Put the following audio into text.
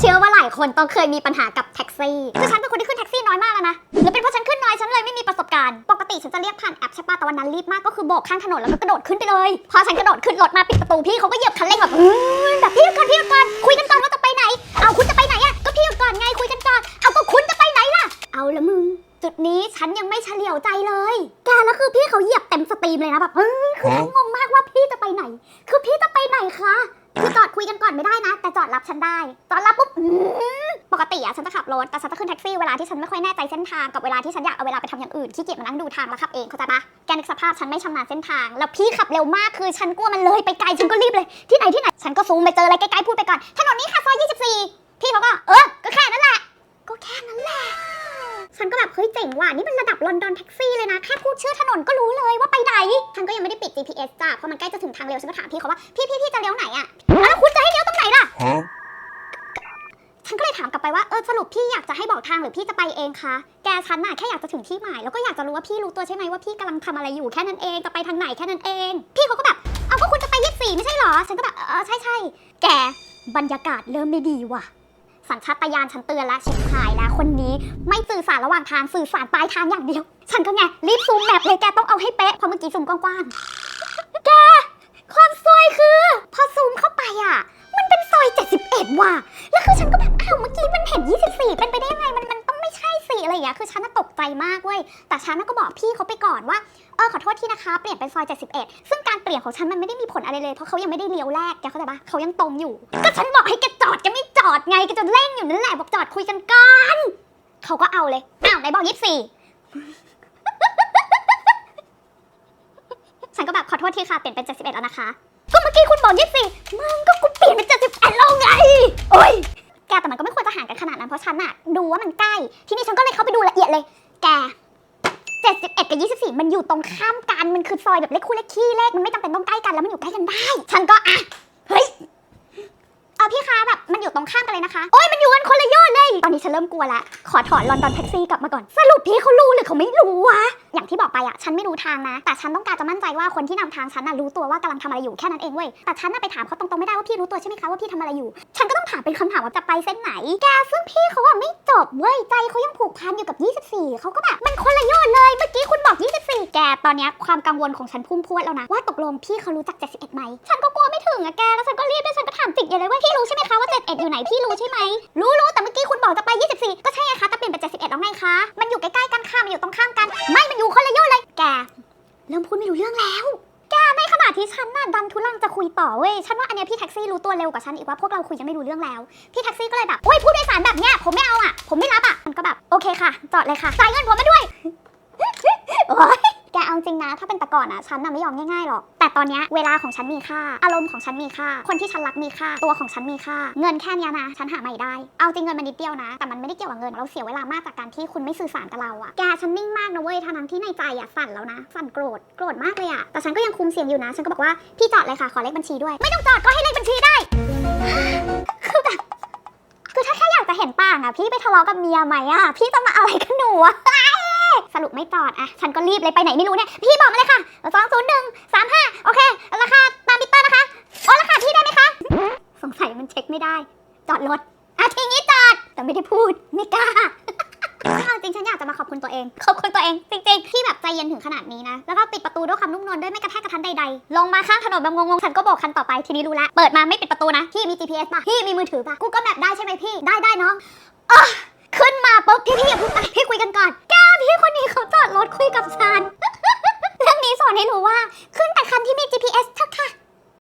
เชื่อว่าหลายคนต้องเคยมีปัญหากับแท็กซี่คือฉันเป็นคนที่ขึ้นแท็กซี่น้อยมากแล้วนะหรือเป็นเพราะฉันขึ้นน้อยฉันเลยไม่มีประสบการณ์ ปกติฉันจะเรียกผ่านแอปใช่ปะแต่วันนั้นรีบมากก็คือโบกข้างถนนแล้วก็กระโดดขึ้นไปเลย พอฉันกระโดดขึ้นรถมาปิดประตูพี่เขาก็เหยียบคันเร่งแบบแบบพี่ก่อนพี่ก่อนคุยกันก่อนว่าจะไปไหน เอาคุณจะไปไหนอะก็พี่ก่อนไงคุยกันก่อนเอาก็คุณจะไปไหนล่ะ เอาละมึงจุดนี้ฉันยังไม่เฉลียวใจเลย แกแล้วคือพี่เขาเหยียบเต็มสตรีมเลยนะแบบเฮ้ยคือฉันงงมากว่าพี่จะไปไหน คือพี่จะไปไหนคะ คือจอดคุยกันก่อนไม่ได้นะ แต่จอดรับฉันได้ จอดรับปุ๊บปกติอะฉันจะขับรถแต่ฉันจะขึ้นแท็กซี่เวลาที่ฉันไม่ค่อยแน่ใจเส้นทางกับเวลาที่ฉันอยากเอาเวลาไปทำอย่างอื่นขี้เกียจมานั่งดูทางแล้วขับเองเข้าใจปะแกนึกสภาพฉันไม่ชำนาญเส้นทาง แล้วพี่ขับเร็วมากคือฉันกลัวมันเลยไปไกลฉันก็รีบเลยที่ไหนที่ไหนฉันก็ซูมไปเจออะไรใกล้ๆพูดไปก่อนถนนนี้ค่ะซอย24 จ๋งว่ะนี่มันระดับลอนดอนแท็กซี่เลยนะ แค่พูดชื่อถนนก็รู้เลยว่าไปไหนฉันก็ยังไม่ได้ปิด GPS จ้ะเพราะมันใกล้จะถึงทางเร็วฉันก็ถามพี่เขาว่าพี่พี่พี่จะเลี้ยวไหนอะอ้วคุณจะให้เลี้ยวตรงไหนล่ะฉันก็เลยถามกลับไปว่าเออสรุปพี่อยากจะให้บอกทางหรือพี่จะไปเองคะแกฉันน่ะแค่อยากจะถึงที่หมายแล้วก็อยากจะรู้ว่าพี่รู้ตัวใช่ไหมว่าพี่กำลังทำอะไรอยู่แค่นั้นเองจะไปทางไหนแค่นั้นเอง พี่เขาก็แบบเอาก็คุณจะไปยี่สี่ไม่ใช่หรอ ฉันก็แบบเออใช่ใช่แกบรรยากาศเริ่มไม่ดีว่ะ สัญชาตญาณฉันเตือนแล้วชิบหายแล้วคนนี้ไม่สื่อสารระหว่างทางสื่อสารปลายทางอย่างเดียว ฉันก็ไงรีบซูมแมปเลยแกต้องเอาให้เป๊ะเพราะเมื่อกี้ซูมกว้างๆแกความซวยคือ พอซูมเข้าไปอะ มันเป็นซอย 71 ว่ะแล้วคือฉันก็แบบอ้าวเมื่อกี้มันเห็น 24 เป็นไปได้ยังไงมันางเงี้ยคือฉันน่ะตกใจมากเว้ยแต่ฉันน่ะก็บอกพี่เขาไปก่อนว่าเออขอโทษที่นะคะเปลี่ยนเป็นซอย71 ซึ่งการเปลี่ยนของฉันมันไม่ได้มีผลอะไรเลยเพราะเขายังไม่ได้เลี้ยวแรกแกเข้าใจปะเขายังตรงอยู่ ก็ฉันบอกให้แกจอดแกไม่จอดไงก็จะเร่งอยู่นั่นแหละบอกจอดคุยกันก่อนเขาก็เอาเลยอ้าวไหนบอก24ฉันก็แบบขอโทษที่ค่ะเปลี่ยนเป็น71แล้วนะคะก็เมื่อกี้คุณบอก24 เพราะฉันอะดูว่ามันใกล้ ทีนี้ฉันก็เลยเข้าไปดูละเอียดเลย แกเจ็ดสิบเอ็ดกับยี่สิบสี่มันอยู่ตรงข้ามกัน มันคือซอยแบบเลขคู่เลขขี้เลข มันไม่จำเป็นต้องใกล้กันแล้วมันอยู่ใกล้กันได้ ฉันก็อะ เฮ้ย เอาพี่คะแบบมันอยู่ตรงข้ามกันเลยนะคะ โอ้ยมันอยู่กันคนละยอดเลย ตอนนี้ฉันเริ่มกลัวละ ขอถอนลอนดอนแท็กซี่กลับมาก่อน สรุปพี่เขารู้หรือเขาไม่รู้อะ ไปอะฉันไม่รู้ทางนะ แต่ฉันต้องการจะมั่นใจว่าคนที่นำทางฉันน่ะรู้ตัวว่ากำลังทำอะไรอยู่แค่นั้นเองเว้ยแต่ฉันน่ะไปถามเขาตรงๆไม่ได้ว่าพี่รู้ตัวใช่ไหมคะว่าพี่ทำอะไรอยู่ ฉันก็ต้องถามเป็นคำถามว่าจะไปเส้นไหน แกซึ่งพี่เขาอะไม่จบเว้ยใจเขายังผูกพันอยู่กับ 24 เขาก็แบบมันคนละยอดเลยเมื่อกี้คุณบอก 24 แกตอนนี้ความกังวลของฉันพุ่งพรวดแล้วนะว่าตกลงพี่เขารู้จัก 71ไหมฉันก็กลัวไม่ถึงอะแกแล้วฉันก็รีบด้วยฉันก็ถามจิกใหญ่เลยว่าพี่รู้ใช่ไหมคะว่า71อยู่ไหนพี่รู้ใช่ไหมรู้รู้แต่เมื่อกี้คุณบอกจะไป 24 ก็ใช่ไงคะแต่เปลี่ยนเป็น71แล้วไงคะมันอยู่ใกล้ๆกันค่ะมันอยู่ตรงข้ามกัน ไม่มันอยู่ค แก เริ่มพูดไม่รู้เรื่องแล้ว แกไม่ขนาดที่ฉันน่ะดันทุลังจะคุยต่อเว้ย ฉันว่าอันเนี้ยพี่แท็กซี่รู้ตัวเร็วกว่าฉันอีกว่าพวกเราคุยยังไม่รู้เรื่องแล้ว พี่แท็กซี่ก็เลยแบบ โอ้ยผู้โดยสารแบบเนี้ยผมไม่เอาอะ ผมไม่รับอะ มันก็แบบ โอเคค่ะ จอดเลยค่ะ จ่ายเงินผมมาด้วย โอ๊ยแกเอาจริง นะ ถ้าเป็นแต่ก่อนอะฉันน่ะไม่ยอมง่ายๆหรอก แต่ตอนนี้เวลาของฉันมีค่า อารมณ์ของฉันมีค่า คนที่ฉันรักมีค่า ตัวของฉันมีค่า เงินแค่เนี้ยนะ ฉันหาใหม่ได้ เอาจริงเงินมันนิดเดียวนะ แต่มันไม่ได้เกี่ยวกับเงิน เราเสียเวลามากจากการที่คุณไม่สื่อสารกับเราอะแกฉันนิ่งมากนะเว้ยทั้งที่ในใจอะสั่นแล้วนะ สั่นโกรธ โกรธมากเลยอะแต่ฉันก็ยังคุมเสียงอยู่นะ ฉันก็บอกว่าพี่จอดเลยค่ะ ขอเลขบัญชีด้วย ไม่ต้องจอดก็ให้เลขบัญชีได้คือแบบคือถ้าแค่อยากจะเห็นต่างอะพี่ไปทะเลาะกับเมียไหมอะพี่จะมาอะไรกับหนูอะ สรุปไม่จอดอะฉันก็รีบเลยไปไหนไม่รู้เนี่ยพี่บอกมาเลยค่ะสองศูนย์หนึ่งสามห้าโอเค ราคาตามมิเตอร์นะคะโอ้ราคาพี่ได้ไหมคะ สงสัยมันเช็คไม่ได้ จอดรถอะทีนี้จอดแต่ไม่ได้พูดไม่กล้าจริงฉันอยากจะมาขอบคุณตัวเอง ขอบคุณตัวเองจริงๆที่แบบใจเย็นถึงขนาดนี้นะ แล้วก็ปิดประตูด้วยความนุ่มนวลด้วยไม่กระแทกกระทันใดๆ ลงมาข้างถนนแบบงงๆฉันก็บอกคันต่อไปทีนี้รู้ล้วเปิดมาไม่ปิดประตูนะ พี่มี GPS ป่ะ พี่มีมือถือป่ะ กูก็แบบได้ใช่ไหมพี่ ได้ได้น้องอขึ้นมาปุ๊บพี่พี่อย่าพิ่งไปพี่คุย